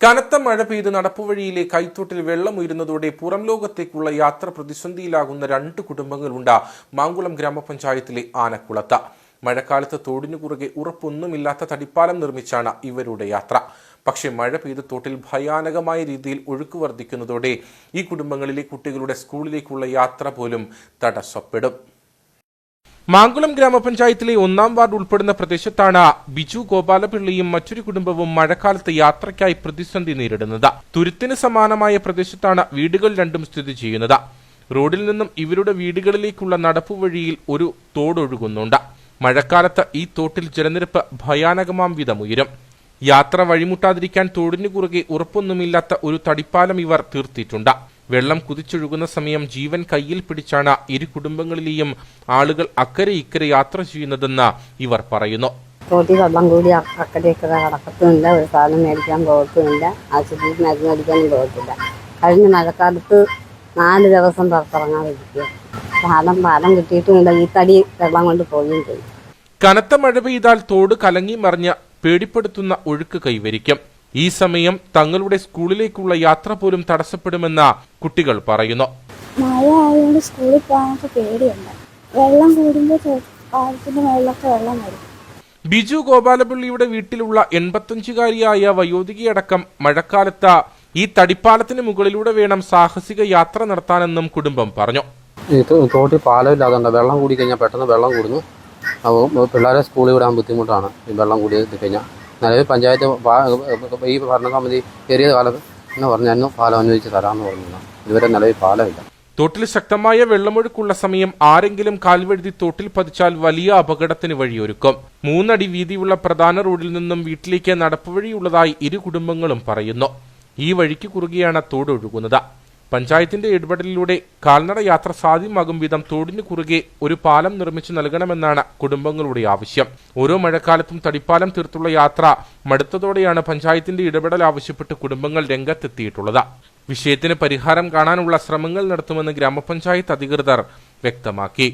കനത്ത മഴ പെയ്ത് നടപ്പുവഴിയിലെ കൈത്തോട്ടിൽ വെള്ളം ഉയരുന്നതോടെ പുറം ലോകത്തേക്കുള്ള യാത്ര പ്രതിസന്ധിയിലാകുന്ന രണ്ട് കുടുംബങ്ങളുണ്ട് മാങ്കുളം ഗ്രാമപഞ്ചായത്തിലെ ആനക്കുളത്ത്. മഴക്കാലത്ത് തോടിനു കുറുകെ ഉറപ്പൊന്നുമില്ലാത്ത തടിപ്പാലം നിർമ്മിച്ചാണ് ഇവരുടെ യാത്ര. പക്ഷേ മഴ പെയ്ത് തോട്ടിൽ ഭയാനകമായ രീതിയിൽ ഒഴുക്ക് വർദ്ധിക്കുന്നതോടെ ഈ കുടുംബങ്ങളിലെ കുട്ടികളുടെ സ്കൂളിലേക്കുള്ള യാത്ര പോലും തടസ്സപ്പെടും. മാങ്കുളം ഗ്രാമപഞ്ചായത്തിലെ ഒന്നാം വാർഡ് ഉൾപ്പെടുന്ന പ്രദേശത്താണ് ബിജു ഗോപാലപിള്ളിയും മറ്റൊരു കുടുംബവും മഴക്കാലത്ത് യാത്രയ്ക്കായി പ്രതിസന്ധി നേരിടുന്നത്. തുരുത്തിന് സമാനമായ പ്രദേശത്താണ് വീടുകൾ രണ്ടും സ്ഥിതി ചെയ്യുന്നത്. റോഡിൽ നിന്നും ഇവരുടെ വീടുകളിലേക്കുള്ള നടപ്പുവഴിയിൽ ഒരു തോടൊഴുകുന്നുണ്ട്. മഴക്കാലത്ത് ഈ തോട്ടിൽ ജലനിരപ്പ് ഭയാനകമാം വിധം ഉയരും യാത്ര വഴിമുട്ടാതിരിക്കാൻ തോടിനു കുറുകെ ഉറപ്പൊന്നുമില്ലാത്ത ഒരു തടിപ്പാലം ഇവർ തീർത്തിട്ടുണ്ട്. വെള്ളം കുതിച്ചൊഴുകുന്ന സമയം ജീവൻ കയ്യിൽ പിടിച്ചാണ് ഇരു കുടുംബങ്ങളിലെയും ആളുകൾ അക്കരെ ഇക്കരെ യാത്ര ചെയ്യുന്നതെന്ന് ഇവർ പറയുന്നു. തോട്ടി വെള്ളം കൂടി അക്കരെ ഇക്കരെ കടക്കത്തുമില്ല ഒരു സാധനം മേടിക്കാൻ പോകത്തുമില്ല ആശുപത്രിയിൽ മരുന്ന് അടിക്കാനും പോകത്തില്ല. കഴിഞ്ഞ മഴക്കാലത്ത് നാല് ദിവസം പുറത്തിറങ്ങാതിരിക്കുക. പാലം പാലം കിട്ടിയിട്ടുമില്ല ഈ തടി വെള്ളം കൊണ്ട് പോവുകയും ചെയ്യും. കനത്ത മഴ പെയ്താൽ തോട് കലങ്ങി മറിഞ്ഞ് പേടിപ്പെടുത്തുന്ന ഒഴുക്ക് കൈവരിക്കും. ഈ സമയം തങ്ങളുടെ സ്കൂളിലേക്കുള്ള യാത്ര പോലും തടസ്സപ്പെടുമെന്ന കുട്ടികൾ പറയുന്നു. മഴ ആയതുകൊണ്ട് സ്കൂളിൽ പോകാനൊക്കെ പേടിയുണ്ട്. വെള്ളം കൂടുമ്പോൾ പാലത്തിന്റെ വെള്ളം വരും. ബിജു ഗോപാലപിള്ളിയുടെ വീട്ടിലുള്ള എൺപത്തഞ്ചുകാരിയായ വയോധികയടക്കം മഴക്കാലത്ത് ഈ തടിപ്പാലത്തിന് മുകളിലൂടെ വേണം സാഹസിക യാത്ര നടത്താനെന്നും കുടുംബം പറഞ്ഞു. തോട്ടിൽ പാലമില്ലാതുകൊണ്ട് വെള്ളം കൂടി കഴിഞ്ഞാൽ പെട്ടെന്ന് വെള്ളം കൂടുന്നു. അപ്പോൾ പിള്ളേരെ സ്കൂളിൽ വിടാൻ ബുദ്ധിമുട്ടാണ്. ഈ വെള്ളം കൂടി കഴിഞ്ഞാൽ നിലവിൽ പഞ്ചായത്ത് ഈ ഭരണസമിതി ചെറിയ കാലത്ത് എന്ന് പറഞ്ഞായിരുന്നു പാലം അനുവദിച്ച് തരാമെന്ന് പറഞ്ഞിരുന്നു ഇതുവരെ നിലവിൽ പാലമില്ല. തോട്ടിൽ ശക്തമായ വെള്ളമൊഴുക്കുള്ള സമയം ആരെങ്കിലും കാൽവഴുതി തോട്ടിൽ പതിച്ചാൽ വലിയ അപകടത്തിന് വഴിയൊരുക്കും. മൂന്നടി വീതിയുള്ള പ്രധാന റോഡിൽ നിന്നും വീട്ടിലേക്ക് നടപ്പുവഴിയുള്ളതായി ഇരു കുടുംബങ്ങളും പറയുന്നു. ഈ വഴിക്ക് കുറുകെയാണ് തോട് ഒഴുകുന്നത് പഞ്ചായത്തിന്റെ ഇടപെടലിലൂടെ കാൽനട യാത്ര സാധ്യമാകും വിധം തോടിനു കുറുകെ ഒരു പാലം നിർമ്മിച്ചു നൽകണമെന്നാണ് കുടുംബങ്ങളുടെ ആവശ്യം. ഓരോ മഴക്കാലത്തും തടിപ്പാലം തീർത്തുള്ള യാത്ര മടുത്തതോടെയാണ് പഞ്ചായത്തിന്റെ ഇടപെടൽ ആവശ്യപ്പെട്ട് കുടുംബങ്ങൾ രംഗത്തെത്തിയിട്ടുള്ളത്. വിഷയത്തിന് പരിഹാരം കാണാനുള്ള ശ്രമങ്ങൾ നടത്തുമെന്ന് ഗ്രാമപഞ്ചായത്ത് അധികൃതർ വ്യക്തമാക്കി.